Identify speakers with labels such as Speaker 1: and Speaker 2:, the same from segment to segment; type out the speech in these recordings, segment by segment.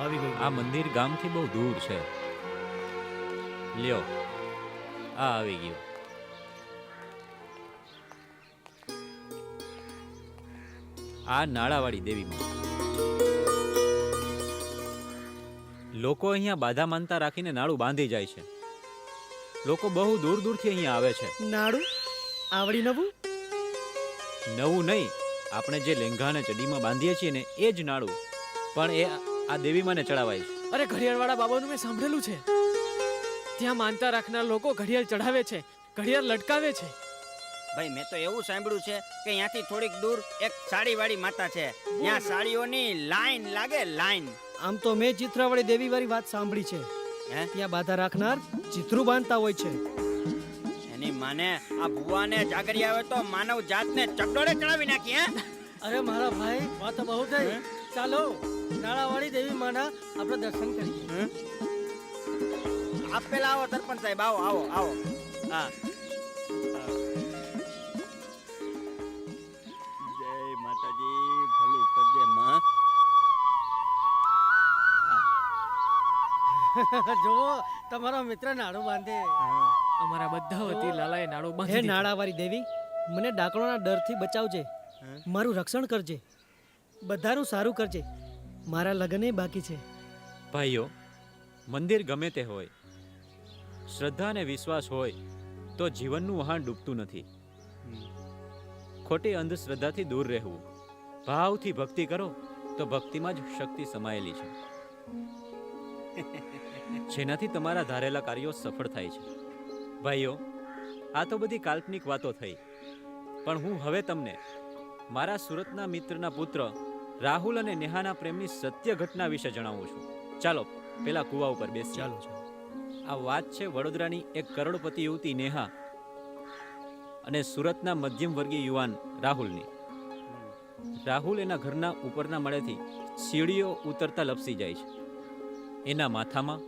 Speaker 1: આવી ગઈ
Speaker 2: આ મંદિર ગામથી બહુ દૂર છે. લ્યો આ આવી ગયું. આ નાળાવાળી દેવીમાં લોકો અહીંયા બાધા માનતા રાખીને નાળું બાંધી જાય છે. લોકો બહુ દૂર દૂરથી અહીંયા આવે છે.
Speaker 1: નાડું આવડી નવું?
Speaker 2: નવું નહીં. આપણે જે લેંઘાને ચડીમાં બાંધીએ છીએ ને એ જ નાળું. પણ એ આ દેવીમાંને ચડાવાય છે.
Speaker 3: અરે ઘડિયાળવાળા બાબાનું મેં સાંભળેલું છે. ત્યાં માનતા રાખનાર લોકો ઘડિયાળ ચઢાવે છે ઘડિયાળ લટકાવે છે.
Speaker 4: ભાઈ મેં તો એવું સાંભળ્યું છે કે અહીંયાથી થોડીક દૂર એક સાડીવાળી માતા છે. ત્યાં સાડીઓની લાઈન લાગે લાઈન.
Speaker 1: આમ તો મેં ચિત્રાવાળી દેવી વાળી વાત સાંભળી છે.
Speaker 4: હે?
Speaker 1: ત્યાં બાધા રાખનાર ચિત્રું બાંધતા હોય છે.
Speaker 4: એની માને આ ભુવાને જાગરી આવે તો માનવ જાતને ચકડોળે ચડાવી નાખી હે?
Speaker 1: અરે મારા ભાઈ વાત બહુ થઈ. ચાલો નાળાવાળી દેવી માના આપણે દર્શન કરીએ.
Speaker 4: આપ પેલા આવો સરપંચ સાહેબ આવો આવો આવો. હા. જય માતાજી ભલું કરજે માં.
Speaker 1: જુઓ તમારો મિત્ર નાડું બાંધે.
Speaker 3: અમારા બધા વતી લાલાએ નાળું
Speaker 1: હે
Speaker 3: બાંધી
Speaker 1: નાળાવાળી દેવી મને ડાકણોના ડરથી બચાવજે. મારું રક્ષણ કરજે. બધાનું સારું કરજે. મારા લગ્ન બાકી છે.
Speaker 2: ભાઈઓ, મંદિર ગમે તે હોય, શ્રદ્ધા અને વિશ્વાસ હોય, તો જીવનનું વહાણ ડૂબતું નથી. ખોટી અંધશ્રદ્ધાથી દૂર રહેવું. ભાવથી ભક્તિ કરો, તો ભક્તિમાં જ શક્તિ સમાયેલી છે. જેનાથી તમારા ધારેલા કાર્યો સફળ થાય છે. ભાઈઓ, આ તો બધી કાલ્પનિક વાતો થઈ. પણ હું હવે તમને, મારા સુરતના મિત્રના પુત્ર રાહુલ અને નેહાના પ્રેમની સત્ય ઘટના વિશે જણાવું છું. ચાલો પેલા કુવા ઉપર બેસી
Speaker 1: ચાલો ચાલો.
Speaker 2: આ વાત છે વડોદરાની એક કરોડપતિ યુવતી નેહા અને સુરતના મધ્યમ વર્ગીય યુવાન રાહુલની. રાહુલ એના ઘરના ઉપરના મળેથી સીડીઓ ઉતરતા લપસી જાય છે. એના માથામાં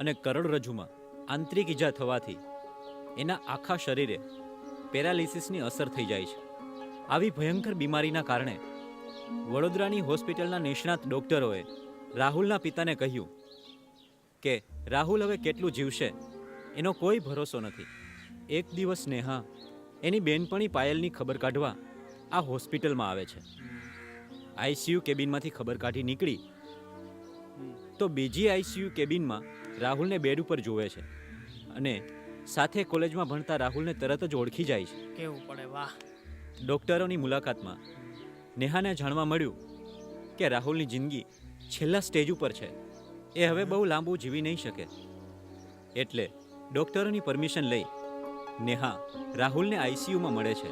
Speaker 2: અને કરોડરજ્જુમાં આંતરિક ઈજા થવાથી એના આખા શરીરે પેરાલિસિસની અસર થઈ જાય છે. આવી ભયંકર બીમારીના કારણે વડોદરાની હોસ્પિટલના નિષ્ણાત ડોક્ટરોએ રાહુલના પિતાને કહ્યું કે રાહુલ હવે કેટલું જીવશે? એનો કોઈ ભરોસો નથી. એક દિવસ નેહા એની બેનપણી પાયલની ખબર કાઢવા આ હોસ્પિટલમાં આવે છે. આઈસીયુ કેબિનમાંથી ખબર કાઢી નીકળી. તો બીજી આઈસીયુ કેબિનમાં રાહુલને બેડ ઉપર જોવે છે અને સાથે કોલેજમાં ભણતા રાહુલને તરત જ ઓળખી જાય છે.
Speaker 3: કેવું પડે વાહ.
Speaker 2: ડોક્ટરોની મુલાકાતમાં નેહાને જાણવા મળ્યું કે રાહુલની જિંદગી છેલ્લા સ્ટેજ ઉપર છે. એ હવે બહુ લાંબુ જીવી નહીં શકે. એટલે ડોક્ટરોની પરમિશન લઈ નેહા રાહુલને આઈસીયુમાં મળે છે.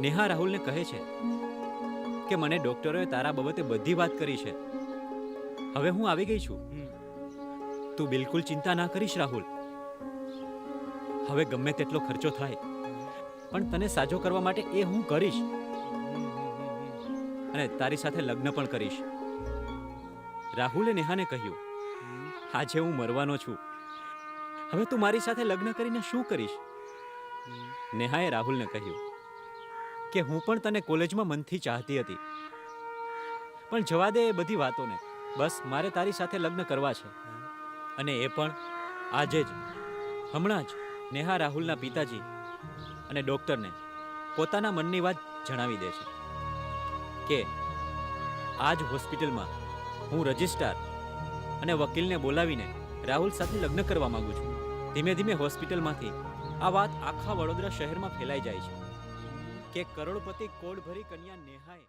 Speaker 2: નેહા રાહુલને કહે છે કે મને ડોક્ટરોએ તારા બાબતે બધી વાત કરી છે. હવે હું આવી ગઈ છું. તું બિલકુલ ચિંતા ના કરીશ રાહુલ. હવે ગમે તેટલો ખર્ચો થાય પણ તને સાજો કરવા માટે એ હું કરીશ. અને તારી સાથે લગ્ન પણ કરીશ. રાહુલે નેહાને કહ્યું, આજે હું મરવાનો છું. હવે તું મારી સાથે લગ્ન કરીને શું કરીશ? નેહાએ રાહુલને કહ્યું, કે હું પણ તને કોલેજમાં મનથી ચાહતી હતી. પણ જવા દે એ બધી વાતોને. બસ, મારે તારી સાથે લગ્ન કરવા છે. અને એ પણ આજે જ. હમણાં જ. નેહા રાહુલના પિતાજી અને ડૉક્ટરને પોતાના મનની વાત જણાવી દે છે કે આ જ હોસ્પિટલમાં હું રજિસ્ટ્રાર અને વકીલને બોલાવીને રાહુલ સાથે લગ્ન કરવા માંગુ છું. ધીમે ધીમે હોસ્પિટલમાંથી આ વાત આખા વડોદરા શહેરમાં ફેલાઈ જાય છે કે કરોડપતિ કોડ ભરી કન્યા નેહાએ